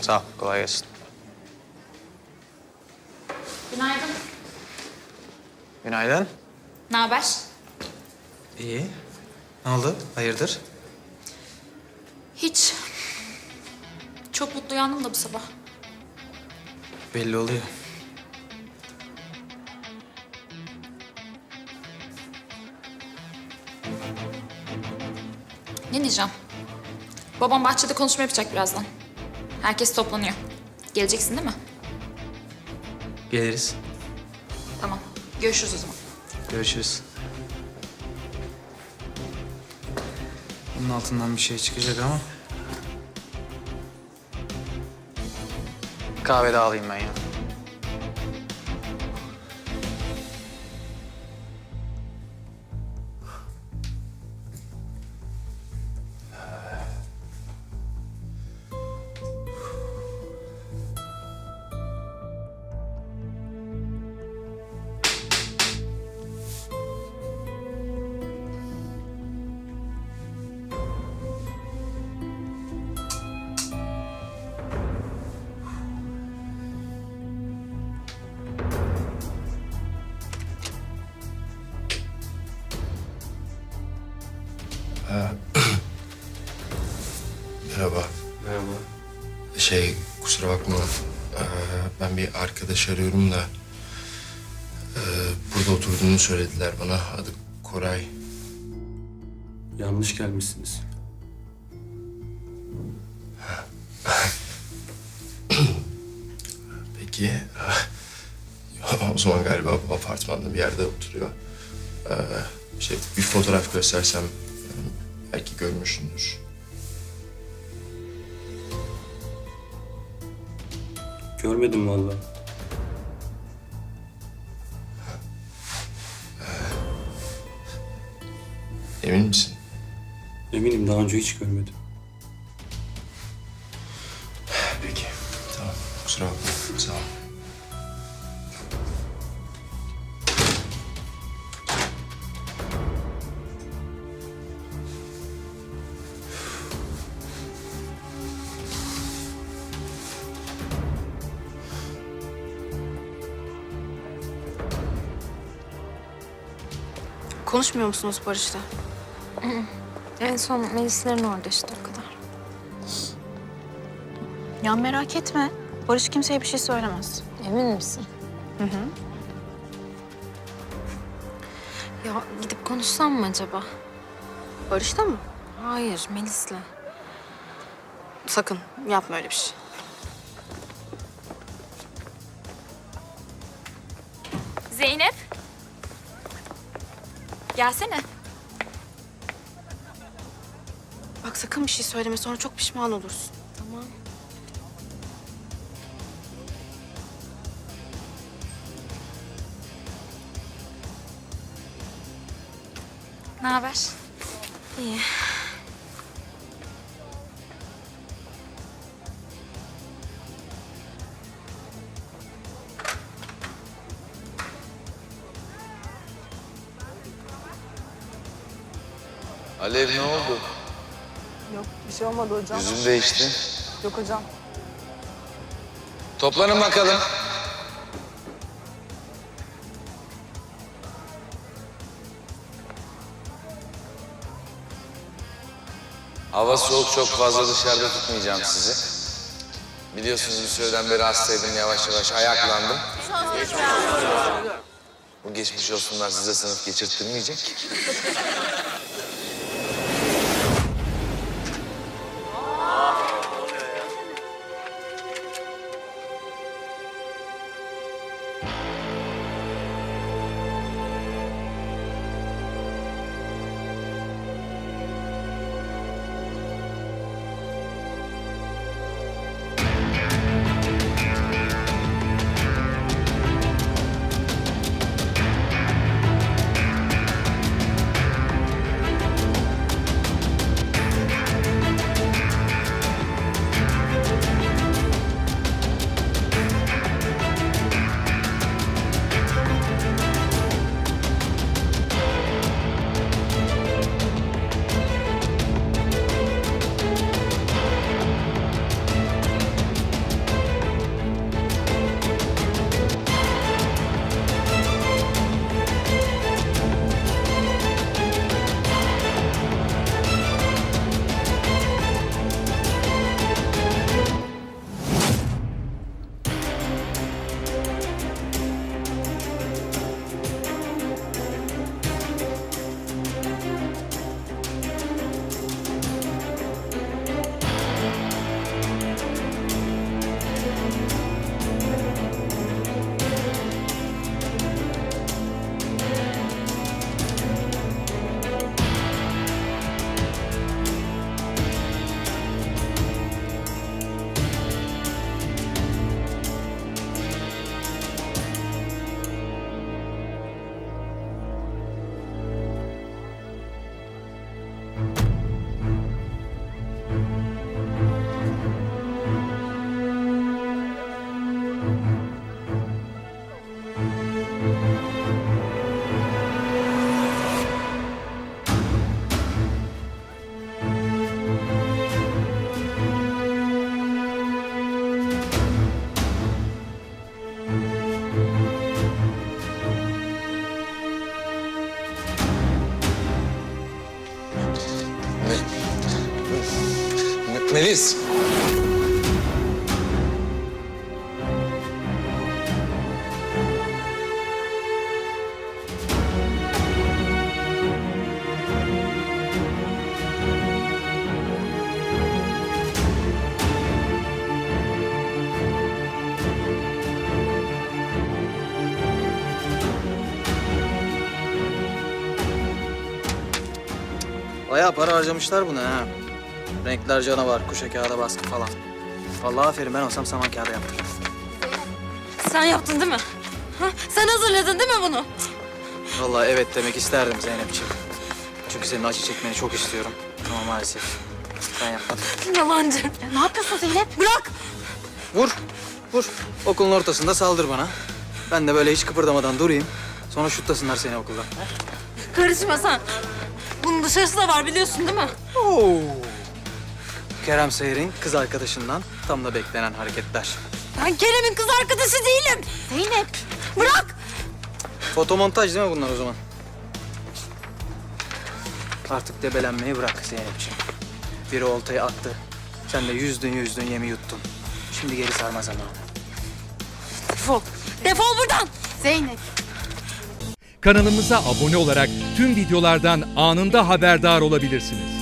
Sağ ol. Kolay gelsin. Günaydın. Günaydın. Ne haber? İyi. Ne oldu? Hayırdır? Hiç. Çok mutlu uyandım da bu sabah. Belli oluyor. Ne diyeceğim? Babam bahçede konuşma yapacak birazdan. Herkes toplanıyor. Geleceksin değil mi? Geliriz. Tamam. Görüşürüz o zaman. Görüşürüz. Bunun altından bir şey çıkacak ama. Kahve de alayım ben ya. Kusura bakma. Ee, ben bir arkadaş arıyorum da ee, burada oturduğunu söylediler bana. Adı Koray. Yanlış gelmişsiniz. Peki. o zaman galiba bu apartmanda bir yerde oturuyor. Ee, şey bir fotoğraf göstersem belki görmüşsündür. Görmedim vallahi. Emin misin? Eminim daha önce hiç görmedim. Peki. Tamam. Kusura bakma. Sağ ol. Konuşmuyor musunuz Barış'la? En son Melislerin orada işte o kadar. Ya merak etme. Barış kimseye bir şey söylemez. Emin misin? Hı hı. Ya gidip konuşsam mı acaba? Barış'la mı? Hayır, Melis'le. Sakın yapma öyle bir şey. Zeynep. Gelsene. Bak sakın bir şey söyleme sonra çok pişman olursun. Tamam. Ne haber? İyi. Alev ne oldu? Yok bir şey olmadı hocam. Yüzün değişti. Yok hocam. Toplanın bakalım. Hava soğuk çok fazla dışarıda tutmayacağım sizi. Biliyorsunuz bir süreden beri hastaydım yavaş yavaş ayaklandım. Bu geçmiş olsunlar size sınıf geçirttirmeyecek. Melis. Bayağı para harcamışlar buna ha. Renkler canavar, kuşa kağıda baskı falan. Vallahi aferin ben olsam saman kağıda yaptırırım. Sen yaptın değil mi? Ha? Sen hazırladın değil mi bunu? Vallahi evet demek isterdim Zeynepciğim. Çünkü senin acı çekmeni çok istiyorum. Ama maalesef ben yapmadım. Yalancı. ne yapıyorsun Zeynep? Bırak. Vur, vur. Okulun ortasında saldır bana. Ben de böyle hiç kıpırdamadan durayım. Sonra şutlasınlar seni okuldan. Karışma sen. Bunun dışarısı da var biliyorsun değil mi? Oo. Kerem Sayır'ın kız arkadaşından tam da beklenen hareketler. Ben Kerem'in kız arkadaşı değilim. Zeynep. Bırak. Fotomontaj değil mi bunlar o zaman? Artık debelenmeyi bırak Zeynepciğim. Biri oltayı attı. Sen de yüzdün yüzdün yemi yuttun. Şimdi geri sarma zamanı. Defol. Defol buradan. Zeynep. Kanalımıza abone olarak tüm videolardan anında haberdar olabilirsiniz.